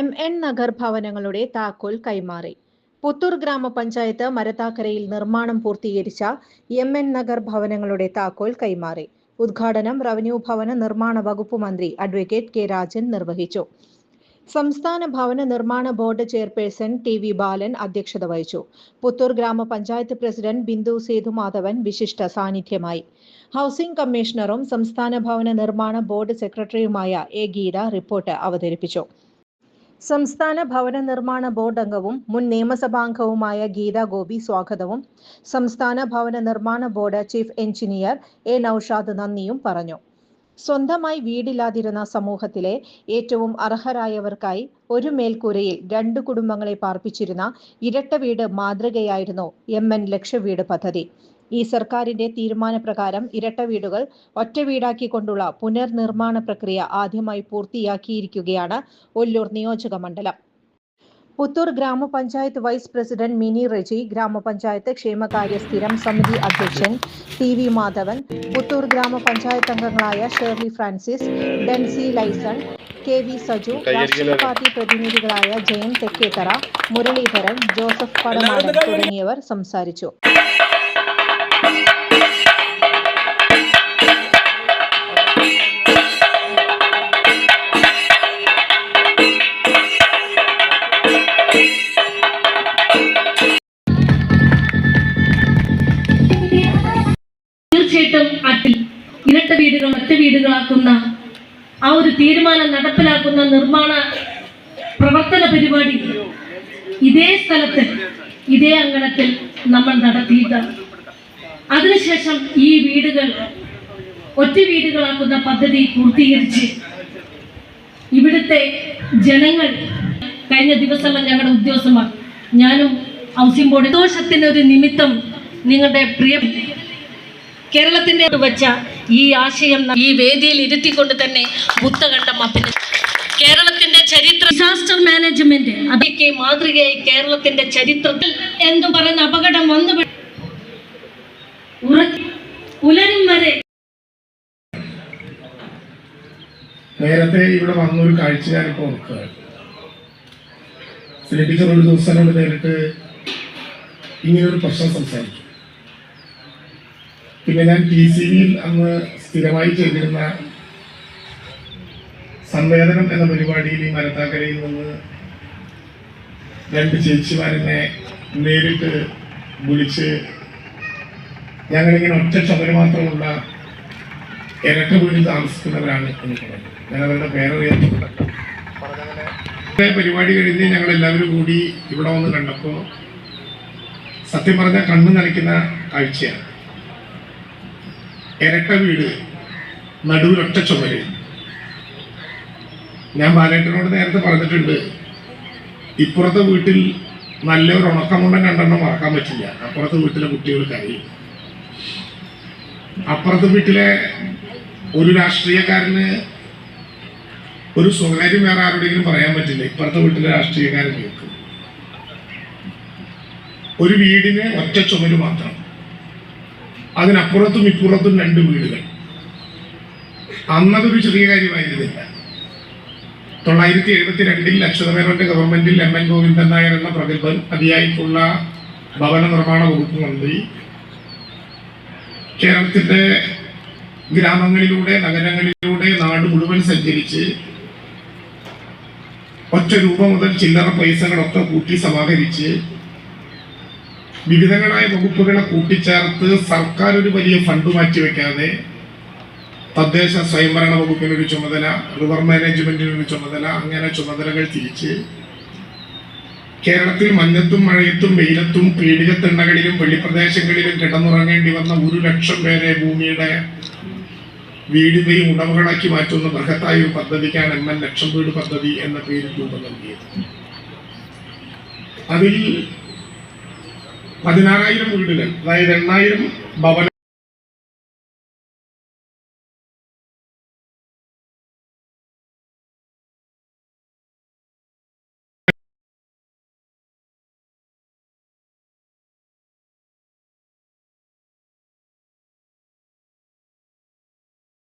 M N Nagar ഭവനങ്ങളുടെ താക്കോൽ കൈമാറി. പുത്തൂർ ഗ്രാമപഞ്ചായത്ത് മരത്താക്കരയിൽ നിർമ്മാണം പൂർത്തീകരിച്ച എം എൻ നഗർ ഭവനങ്ങളുടെ താക്കോൽ കൈമാറി. ഉദ്ഘാടനം റവന്യൂ ഭവന നിർമ്മാണ വകുപ്പ് മന്ത്രി അഡ്വക്കേറ്റ് കെ രാജൻ നിർവഹിച്ചു. സംസ്ഥാന ഭവന നിർമ്മാണ board chairperson T V Balan അധ്യക്ഷത വഹിച്ചു. പുത്തൂർ ഗ്രാമപഞ്ചായത്ത് പ്രസിഡന്റ് ബിന്ദു സേതുമാധവൻ വിശിഷ്ട സാന്നിധ്യമായി. ഹൗസിംഗ് കമ്മീഷണറും സംസ്ഥാന ഭവന നിർമ്മാണ ബോർഡ് സെക്രട്ടറിയുമായ എ ഗീത റിപ്പോർട്ട് അവതരിപ്പിച്ചു. സംസ്ഥാന ഭവന നിർമ്മാണ ബോർഡ് അംഗവും മുൻ നിയമസഭാംഗവുമായ ഗീത ഗോപി സ്വാഗതവും. സംസ്ഥാന ഭവന നിർമ്മാണ board chief engineer A Naushad നന്ദിയും പറഞ്ഞു. സ്വന്തമായി വീടില്ലാതിരുന്ന സമൂഹത്തിലെ ഏറ്റവും അർഹരായവർക്കായി ഒരു മേൽക്കൂരയിൽ രണ്ട് കുടുംബങ്ങളെ പാർപ്പിച്ചിരുന്ന ഇരട്ട വീട് മാതൃകയായിരുന്നു എം എൻ ലക്ഷവീട് പദ്ധതി. ഈ സർക്കാരിന്റെ തീരുമാനപ്രകാരം ഇരട്ട വീടുകൾ ഒറ്റ വീടാക്കിക്കൊണ്ടുള്ള പുനർനിർമ്മാണ പ്രക്രിയ ആദ്യമായി പൂർത്തിയാക്കിയിരിക്കുകയാണ് ഒല്ലൂർ നിയോജക മണ്ഡലം. പുത്തൂർ ഗ്രാമപഞ്ചായത്ത് വൈസ് പ്രസിഡന്റ് മിനി റെജി ഗ്രാമപഞ്ചായത്ത് ക്ഷേമകാര്യ സ്ഥിരം സമിതി അധ്യക്ഷൻ ടി വി മാധവൻ പുത്തൂർ ഗ്രാമപഞ്ചായത്ത് അംഗങ്ങളായ Shirley Francis Densy Laison K V Saju രാഷ്ട്രീയ പാർട്ടി പ്രതിനിധികളായ ജയൻ തെക്കേത്തറ മുരളീധരൻ ജോസഫ് പടമാടൻ തുടങ്ങിയവർ സംസാരിച്ചു. ആ ഒരു തീരുമാനം നടപ്പിലാക്കുന്ന നിർമ്മാണ പ്രവർത്തന പരിപാടി ഇതേ സ്ഥലത്ത് ഇതേ അങ്കണത്തിൽ നമ്മൾ നടത്തിയിട്ടാണ് അതിനുശേഷം ഈ വീടുകൾ ഒറ്റ വീടുകളാക്കുന്ന പദ്ധതി പൂർത്തീകരിച്ച് ഇവിടുത്തെ ജനങ്ങൾ കഴിഞ്ഞ ദിവസമെല്ലാം ഞങ്ങളുടെ ഉദ്യോഗസ്ഥന്മാർ ഞാനും ഹൗസിംഗ് ബോർഡ് ദോഷത്തിന്റെ ഒരു നിമിത്തം നിങ്ങളുടെ പ്രിയ കേരളത്തിന്റെ വെച്ച ഈ ആശയം ഈ വേദിയിൽ ഇരുത്തിക്കൊണ്ട് തന്നെ ബുദ്ധകണ്ഠം അഭിനന്ദ കേരളത്തിന്റെ ചരിത്ര ഡിസാസ്റ്റർ മാനേജ്മെന്റ് അതൊക്കെ മാതൃകയായി കേരളത്തിന്റെ ചരിത്രത്തിൽ എന്ന് പറയുന്ന അപകടം വന്നു പുലരും വരെ നേരത്തെ ഇവിടെ വന്നൊരു കാഴ്ച ഞാനിപ്പോൾ ഓർക്കുകയാണ് ഒരു ദിവസം കൊണ്ട് നേരിട്ട് ഇങ്ങനൊരു പ്രശ്നം സംസാരിച്ചു പിന്നെ ഞാൻ പി സി ബിയിൽ അന്ന് സ്ഥിരമായി ചെയ്തിരുന്ന സംവേദനം എന്ന പരിപാടിയിൽ ഈ മരത്താക്കരയിൽ നിന്ന് രണ്ട് ചേച്ചിമാരെന്നെ നേരിട്ട് വിളിച്ച് ഞങ്ങളിങ്ങനെ ഒറ്റ ചുമര് മാത്രമുള്ള ഇരട്ട വീട്ടിൽ താമസിക്കുന്നവരാണ് എനിക്ക് പറഞ്ഞത് ഞാൻ അവരുടെ പേരറിയാത്ത പരിപാടി കഴിഞ്ഞ് ഞങ്ങൾ എല്ലാവരും കൂടി ഇവിടെ വന്ന് കണ്ടപ്പോൾ സത്യം പറഞ്ഞാൽ കണ്ണു നനയ്ക്കുന്ന കാഴ്ചയാണ്. ഇരട്ട വീട് നടുവിലൊറ്റ ചുമര്. ഞാൻ ബാലേട്ടനോട് നേരത്തെ പറഞ്ഞിട്ടുണ്ട് ഇപ്പുറത്തെ വീട്ടിൽ നല്ലൊരു ഉണക്കമുണ്ടൻ കണ്ടെണ്ണം മറക്കാൻ പറ്റില്ല. അപ്പുറത്തെ വീട്ടിലെ കുട്ടികൾ കരയും. അപ്പുറത്തെ വീട്ടിലെ ഒരു രാഷ്ട്രീയക്കാരന് ഒരു സ്വകാര്യം വേറെ ആരോടെങ്കിലും പറയാൻ പറ്റില്ല. ഇപ്പുറത്തെ വീട്ടിലെ രാഷ്ട്രീയക്കാരൻ കേൾക്കും. ഒരു വീടിന് ഒറ്റ ചുമര് മാത്രം. അതിനപ്പുറത്തും ഇപ്പുറത്തും രണ്ട് വീടുകൾ. അന്നതൊരു ചെറിയ കാര്യമായിരുന്നില്ല. തൊള്ളായിരത്തി എഴുപത്തി രണ്ടിൽ അച്യുതമേനോന്റെ ഗവൺമെന്റിൽ എം എൻ ഗോവിന്ദൻ നായർ എന്ന പ്രഗത്ഭൻ അതിയായിട്ടുള്ള ഭവന നിർമ്മാണ വകുപ്പ് മന്ത്രി. കേരളത്തിന്റെ ഗ്രാമങ്ങളിലൂടെ നഗരങ്ങളിലൂടെ നാട് മുഴുവൻ സഞ്ചരിച്ച് ഒറ്റ രൂപ മുതൽ ചില്ലറ പൈസകളൊക്കെ കൂട്ടി സമാഹരിച്ച് വിവിധങ്ങളായ വകുപ്പുകളെ കൂട്ടിച്ചേർത്ത് സർക്കാർ ഒരു വലിയ ഫണ്ട് മാറ്റിവെക്കാതെ തദ്ദേശ സ്വയംഭരണ വകുപ്പിനൊരു ചുമതല റിവർ മാനേജ്മെന്റിനൊരു ചുമതല അങ്ങനെ ചുമതലകൾ തിരിച്ച് കേരളത്തിൽ മഞ്ഞത്തും മഴയത്തും വെയിലത്തും പീഡികത്തിണ്ണകളിലും വെള്ളിപ്രദേശങ്ങളിലും കിടന്നുറങ്ങേണ്ടി വന്ന ഒരു ലക്ഷം പേരെ ഭൂമിയുടെ വീടിനെയും ഉടമകളാക്കി മാറ്റുന്ന ബൃഹത്തായ ഒരു പദ്ധതിക്കാണ് എം എൻ ലക്ഷം വീട് പദ്ധതി എന്ന പേരിൽ രൂപം നൽകിയത്. അതിൽ പതിനാറായിരം വീടുകൾ അതായത് എണ്ണായിരം ഭവന